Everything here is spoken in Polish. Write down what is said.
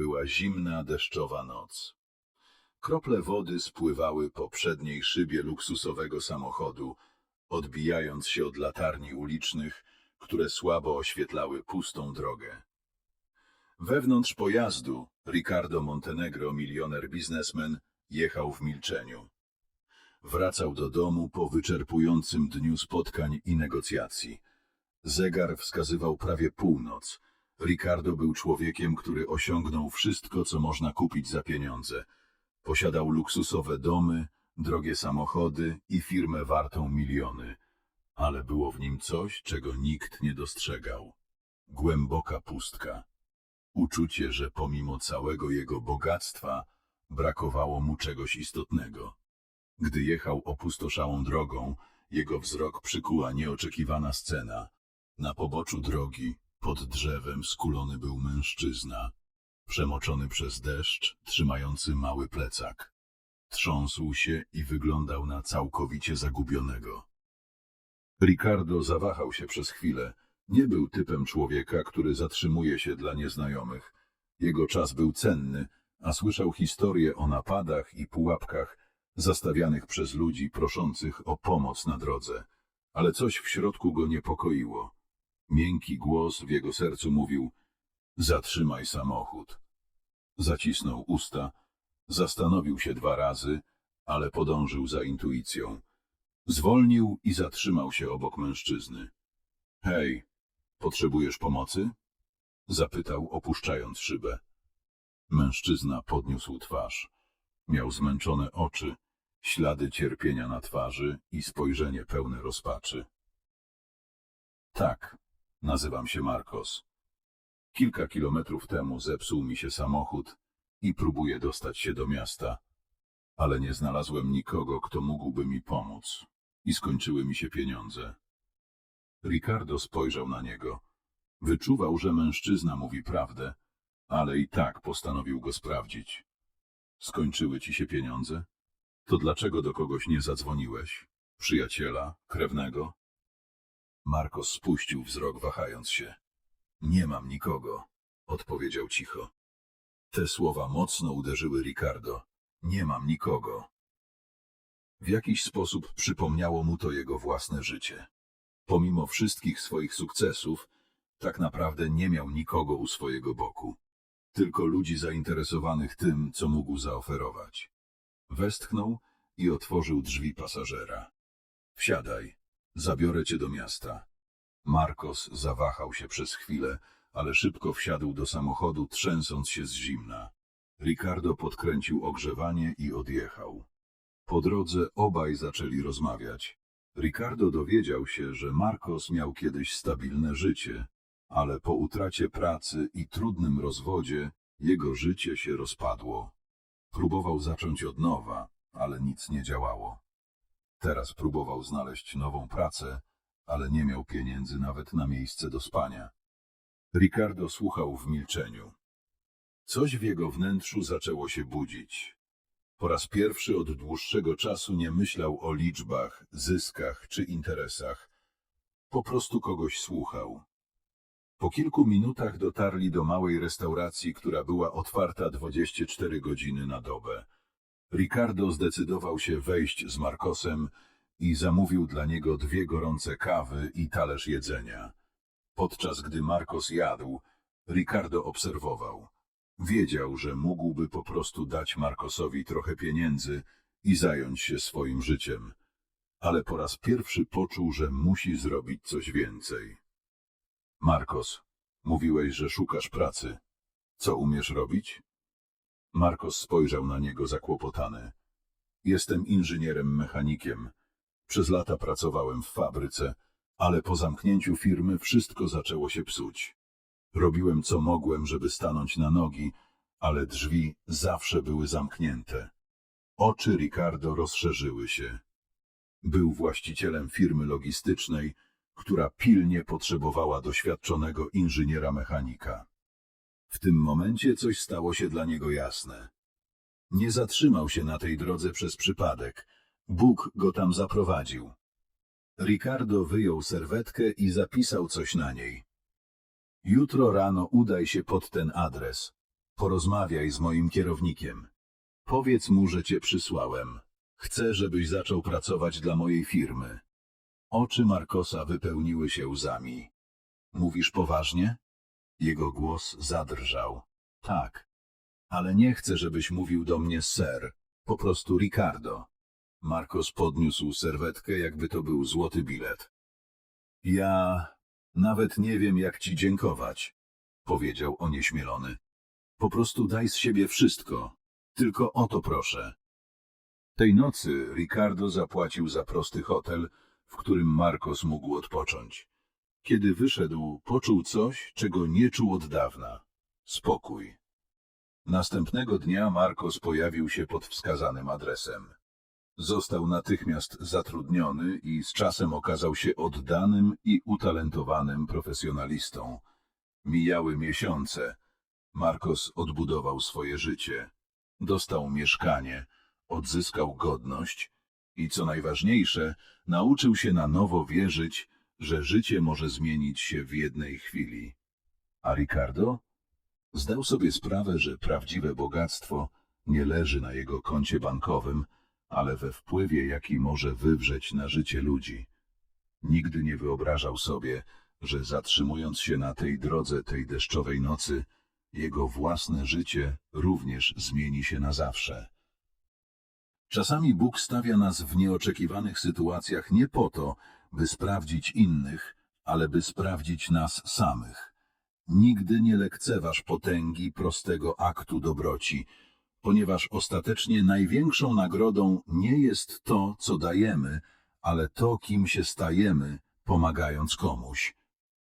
Była zimna, deszczowa noc. Krople wody spływały po przedniej szybie luksusowego samochodu, odbijając się od latarni ulicznych, które słabo oświetlały pustą drogę. Wewnątrz pojazdu Ricardo Montenegro, milioner biznesmen, jechał w milczeniu. Wracał do domu po wyczerpującym dniu spotkań i negocjacji. Zegar wskazywał prawie północ. Ricardo był człowiekiem, który osiągnął wszystko, co można kupić za pieniądze. Posiadał luksusowe domy, drogie samochody i firmę wartą miliony. Ale było w nim coś, czego nikt nie dostrzegał. Głęboka pustka. Uczucie, że pomimo całego jego bogactwa brakowało mu czegoś istotnego. Gdy jechał opustoszałą drogą, jego wzrok przykuła nieoczekiwana scena. Na poboczu drogi, pod drzewem, skulony był mężczyzna, przemoczony przez deszcz, trzymający mały plecak. Trząsł się i wyglądał na całkowicie zagubionego. Ricardo zawahał się przez chwilę. Nie był typem człowieka, który zatrzymuje się dla nieznajomych. Jego czas był cenny, a słyszał historie o napadach i pułapkach zastawianych przez ludzi proszących o pomoc na drodze. Ale coś w środku go niepokoiło. Miękki głos w jego sercu mówił Zatrzymaj samochód. Zacisnął usta, zastanowił się dwa razy, ale podążył za intuicją. Zwolnił i zatrzymał się obok mężczyzny. Hej, potrzebujesz pomocy? Zapytał, opuszczając szybę. Mężczyzna podniósł twarz. Miał zmęczone oczy, ślady cierpienia na twarzy i spojrzenie pełne rozpaczy. Tak, nazywam się Marcos. Kilka kilometrów temu zepsuł mi się samochód i próbuję dostać się do miasta, ale nie znalazłem nikogo, kto mógłby mi pomóc i skończyły mi się pieniądze. Ricardo spojrzał na niego. Wyczuwał, że mężczyzna mówi prawdę, ale i tak postanowił go sprawdzić. Skończyły ci się pieniądze? To dlaczego do kogoś nie zadzwoniłeś? Przyjaciela? Krewnego? Marcos spuścił wzrok, wahając się. Nie mam nikogo, odpowiedział cicho. Te słowa mocno uderzyły Ricardo. Nie mam nikogo. W jakiś sposób przypomniało mu to jego własne życie. Pomimo wszystkich swoich sukcesów, tak naprawdę nie miał nikogo u swojego boku. Tylko ludzi zainteresowanych tym, co mógł zaoferować. Westchnął i otworzył drzwi pasażera. Wsiadaj, zabiorę cię do miasta. Marcos zawahał się przez chwilę, ale szybko wsiadł do samochodu, trzęsąc się z zimna. Ricardo podkręcił ogrzewanie i odjechał. Po drodze obaj zaczęli rozmawiać. Ricardo dowiedział się, że Marcos miał kiedyś stabilne życie, ale po utracie pracy i trudnym rozwodzie jego życie się rozpadło. Próbował zacząć od nowa, ale nic nie działało. Teraz próbował znaleźć nową pracę, ale nie miał pieniędzy nawet na miejsce do spania. Ricardo słuchał w milczeniu. Coś w jego wnętrzu zaczęło się budzić. Po raz pierwszy od dłuższego czasu nie myślał o liczbach, zyskach czy interesach. Po prostu kogoś słuchał. Po kilku minutach dotarli do małej restauracji, która była otwarta 24 godziny na dobę. Ricardo zdecydował się wejść z Marcosem i zamówił dla niego dwie gorące kawy i talerz jedzenia. Podczas gdy Marcos jadł, Ricardo obserwował. Wiedział, że mógłby po prostu dać Marcosowi trochę pieniędzy i zająć się swoim życiem. Ale po raz pierwszy poczuł, że musi zrobić coś więcej. Marcos, mówiłeś, że szukasz pracy. Co umiesz robić? Marcos spojrzał na niego zakłopotany. Jestem inżynierem mechanikiem. Przez lata pracowałem w fabryce, ale po zamknięciu firmy wszystko zaczęło się psuć. Robiłem co mogłem, żeby stanąć na nogi, ale drzwi zawsze były zamknięte. Oczy Ricardo rozszerzyły się. Był właścicielem firmy logistycznej, która pilnie potrzebowała doświadczonego inżyniera mechanika. W tym momencie coś stało się dla niego jasne. Nie zatrzymał się na tej drodze przez przypadek. Bóg go tam zaprowadził. Ricardo wyjął serwetkę i zapisał coś na niej. Jutro rano udaj się pod ten adres. Porozmawiaj z moim kierownikiem. Powiedz mu, że cię przysłałem. Chcę, żebyś zaczął pracować dla mojej firmy. Oczy Markosa wypełniły się łzami. Mówisz poważnie? Jego głos zadrżał. Tak. Ale nie chcę, żebyś mówił do mnie ser. Po prostu Ricardo. Marcos podniósł serwetkę, jakby to był złoty bilet. Ja nawet nie wiem, jak ci dziękować, powiedział onieśmielony. Po prostu daj z siebie wszystko. Tylko o to proszę. Tej nocy Ricardo zapłacił za prosty hotel, w którym Marcos mógł odpocząć. Kiedy wyszedł, poczuł coś, czego nie czuł od dawna. Spokój. Następnego dnia Marcos pojawił się pod wskazanym adresem. Został natychmiast zatrudniony i z czasem okazał się oddanym i utalentowanym profesjonalistą. Mijały miesiące. Marcos odbudował swoje życie. Dostał mieszkanie, odzyskał godność i co najważniejsze, nauczył się na nowo wierzyć, że życie może zmienić się w jednej chwili. A Ricardo? Zdał sobie sprawę, że prawdziwe bogactwo nie leży na jego koncie bankowym, ale we wpływie, jaki może wywrzeć na życie ludzi. Nigdy nie wyobrażał sobie, że zatrzymując się na tej drodze tej deszczowej nocy, jego własne życie również zmieni się na zawsze. Czasami Bóg stawia nas w nieoczekiwanych sytuacjach nie po to, by sprawdzić innych, ale by sprawdzić nas samych. Nigdy nie lekceważ potęgi prostego aktu dobroci, ponieważ ostatecznie największą nagrodą nie jest to, co dajemy, ale to, kim się stajemy, pomagając komuś.